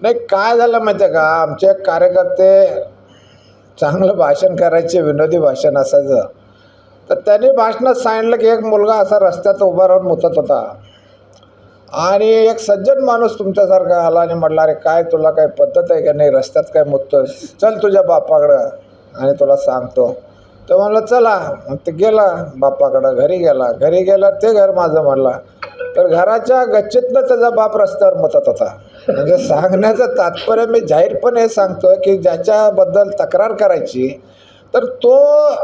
नाही काय झालं माहिती आहे का? आमचे कार्यकर्ते चांगलं भाषण करायचे विनोदी भाषण असायचं. तर त्यांनी भाषणात सांगितलं की एक मुलगा असा रस्त्यात उभा राहून मुतत होता. आणि एक सज्जन माणूस तुमच्यासारखा आला आणि म्हटला अरे काय तुला काय पद्धत आहे का नाही? रस्त्यात काय मुततोस चल तुझ्या बापाकडं. आणि तुला सांगतो. तर म्हणलं चला. मग ते गेला बापाकडं. घरी गेला. घरी गेला ते घर माझं म्हणला. तर घराच्या गच्चीतनं त्याचा बाप रस्त्यावर मुतत होता. म्हणजे सांगण्याचं तात्पर्य मी जाहीरपणे हे सांगतो की ज्याच्याबद्दल तक्रार करायची तर तो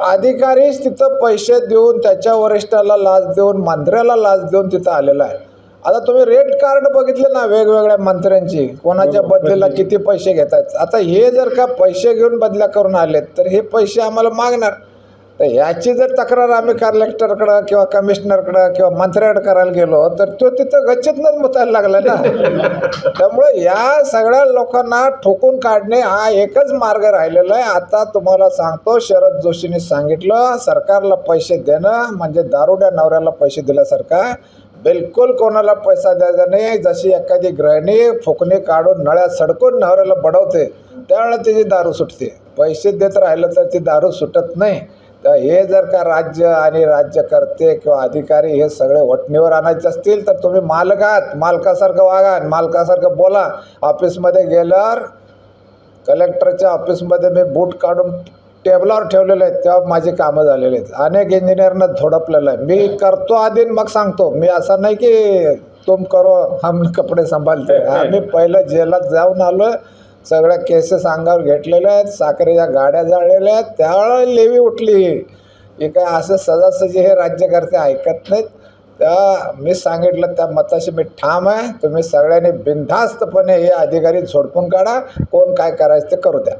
अधिकारीच तिथं पैसे देऊन त्याच्या वरिष्ठाला लाच देऊन मंत्र्याला लाच देऊन तिथं आलेला आहे. आता तुम्ही रेट कार्ड बघितले ना वेगवेगळ्या मंत्र्यांची कोणाच्या बदलीला किती पैसे घेत आहेत आता हे जर का पैसे घेऊन बदल्या करून आलेत तर हे पैसे आम्हाला मागणार. तर याची जर तक्रार आम्ही कलेक्टरकडं किंवा कमिशनरकडं किंवा मंत्र्याकडे करायला गेलो तर तो तिथं गच्चीतनंच मुतायला लागला ना. त्यामुळे या सगळ्या लोकांना ठोकून काढणे हा एकच मार्ग राहिलेला आहे. आता तुम्हाला सांगतो शरद जोशींनी सांगितलं सरकारला पैसे देणं म्हणजे दारुड्या नवऱ्याला पैसे दिल्यासारखा बिलकुल कोणाला पैसा द्यायचा नाही. जशी एखादी गृहिणी फुकणी काढून नळ्यात सडकून नवऱ्याला बडवते त्यावेळेला तिची दारू सुटते. पैसे देत राहिलं तर ती दारू सुटत नाही. तर हे जर का राज्य आणि राज्यकर्ते किंवा अधिकारी हे सगळे वटणीवर आणायचे असतील तर तुम्ही मालक आहात मालकासारखं वागा मालकासारखं बोला. ऑफिसमध्ये गेल्यावर कलेक्टरच्या ऑफिसमध्ये मी बूट काढून टेबलावर ठेवलेले आहेत तेव्हा माझी कामं झालेली आहेत. अनेक इंजिनियरनं धोडपलेलं आहे. मी करतो आधी मग सांगतो. मी असं नाही की तुम करो हम कपडे सांभाळते. आम्ही पहिलं जेलात जाऊन आलो सगळ्या केसेस अंगावर घेतलेल्या आहेत साखरेच्या गाड्या जाळलेल्या आहेत त्यावेळेला लेवी उठली. हे काय असं सजासजी हे राज्यकर्ते ऐकत नाहीत. त्या मी सांगितलं त्या मताशी मी ठाम आहे. तुम्ही सगळ्यांनी बिनधास्तपणे हे अधिकारी झोडपून काढा. कोण काय करायचं ते करू द्या.